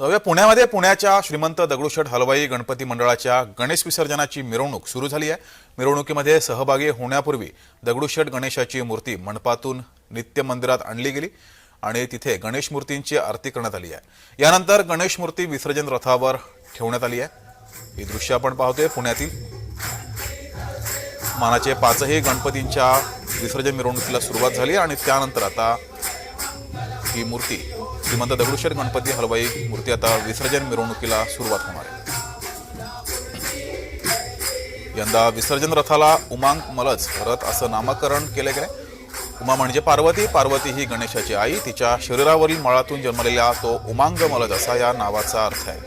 जाऊया पुण्यामध्ये पुण्याच्या श्रीमंत दगडूशेठ हलवाई गणपती मंडळाच्या गणेश विसर्जनाची मिरवणूक सुरू झाली आहे. मिरवणुकीमध्ये सहभागी होण्यापूर्वी दगडूशेठ गणेशाची मूर्ती मंडपातून नित्य मंदिरात आणली गेली आणि तिथे गणेश मूर्तींची आरती करण्यात आली आहे. यानंतर गणेश मूर्ती विसर्जन रथावर ठेवण्यात आली आहे. ही दृश्य आपण पाहतोय पुण्यातील मानाचे पाचही गणपतींच्या विसर्जन मिरवणुकीला सुरुवात झाली आणि त्यानंतर आता ही मूर्ती श्रीमंत दगडूशेठ गणपती हलवाई मूर्ती आता विसर्जन मिरवणुकीला सुरुवात होणार आहे. यंदा विसर्जन रथाला उमांग मलज रथ असं नामकरण केले गेले उमा म्हणजे पार्वती पार्वती ही गणेशाची आई. तिच्या शरीरावरील मळातून जन्मलेला तो उमांग मलज असा या नावाचा अर्थ आहे.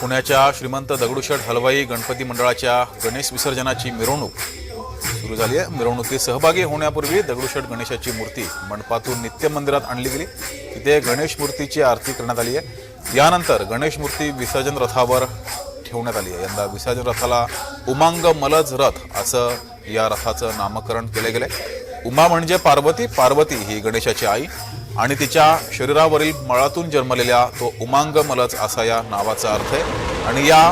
पुण्याच्या श्रीमंत दगडूशेठ हलवाई गणपती मंडळाच्या गणेश विसर्जनाची मिरवणूक सुरू झाली आहे. मिरवणुकीत सहभागी होण्यापूर्वी दगडूशेठ गणेशाची मूर्ती मंडपातून नित्य मंदिरात आणली गेली. तिथे गणेश मूर्तीची आरती करण्यात आली आहे. यानंतर गणेश मूर्ती विसर्जन रथावर ठेवण्यात आली आहे. यंदा विसर्जन रथाला उमांग मलज रथ असं या रथाचं नामकरण केलं गेलं आहे उमा म्हणजे पार्वती पार्वती ही गणेशाची आई. आणि तिच्या शरीरावरील मळातून जन्मलेल्या तो उमांग मलज असा या नावाचा अर्थ आहे. आणि या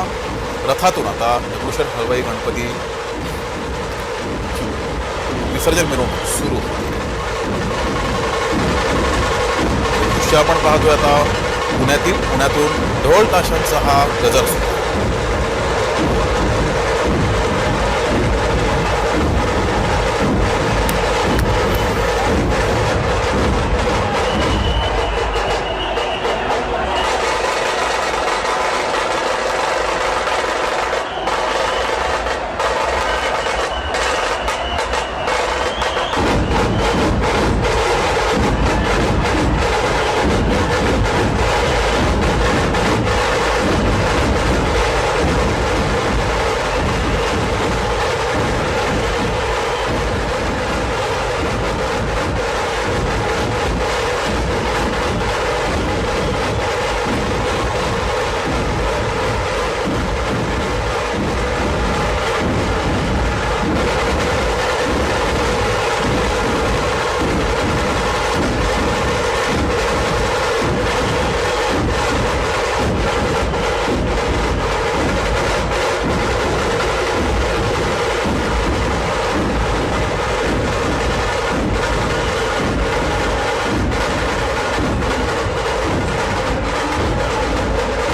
रथातून आता दगडूशेठ हलवाई गणपती विसर्जन मिरवणूक सुरू. दृश्य आपण पाहतोय आता पुण्यातील पुण्यातून ढोल ताशांचा हा गजर सुरू.